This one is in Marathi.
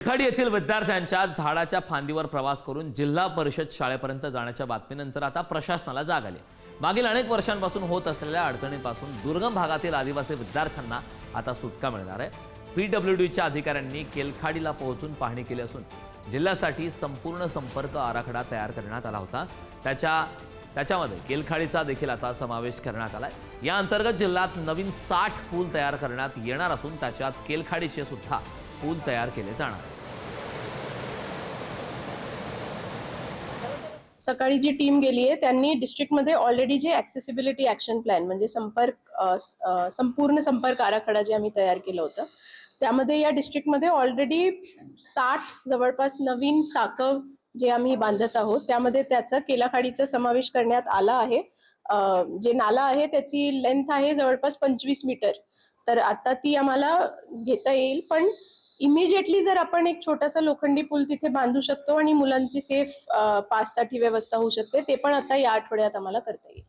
खडी येथील विद्यार्थ्यांच्या झाडाच्या फांदीवर प्रवास करून जिल्हा परिषद शाळेपर्यंत जाण्याच्या बातमीनंतर आता प्रशासनाला जाग आली. मागील अनेक वर्षांपासून होत असलेल्या अडचणीपासून दुर्गम भागातील आदिवासी विद्यार्थ्यांना आता सुटका मिळणार आहे. पीडब्ल्यू डीच्या अधिकाऱ्यांनी केलखाडीला पोहोचून पाहणी केली असून जिल्ह्यासाठी संपूर्ण संपर्क आराखडा तयार करण्यात आला होता. त्याच्या त्याच्यामध्ये केलखाडीचा देखील आता समावेश करण्यात आलाय. या अंतर्गत जिल्ह्यात नवीन साठ पूल तयार करण्यात येणार असून त्याच्यात केलखाडीचे सुद्धा पूल तयार केले जाणार. सकाळी जी टीम गेली आहे त्यांनी डिस्ट्रिक्टमध्ये ऑलरेडी जे ॲक्सेसिबिलिटी ॲक्शन प्लॅन म्हणजे संपर्क संपूर्ण संपर्क आराखडा जे आम्ही तयार केलं होतं त्यामध्ये या डिस्ट्रिक्टमध्ये ऑलरेडी साठ जवळपास नवीन साकव जे आम्ही बांधत आहोत त्यामध्ये त्याचा केलाखाडीचा समावेश करण्यात आला आहे. जे नाला आहे त्याची लेंथ आहे जवळपास पंचवीस मीटर. तर आता ती आम्हाला घेता येईल पण इमिजिएटली जर आपण एक छोटासा लोखंडी पूल तिथे बांधू शकतो आणि मुलांची सेफ पाससाठी व्यवस्था होऊ शकते ते पण आता या आठवड्यात आम्हाला करता येईल.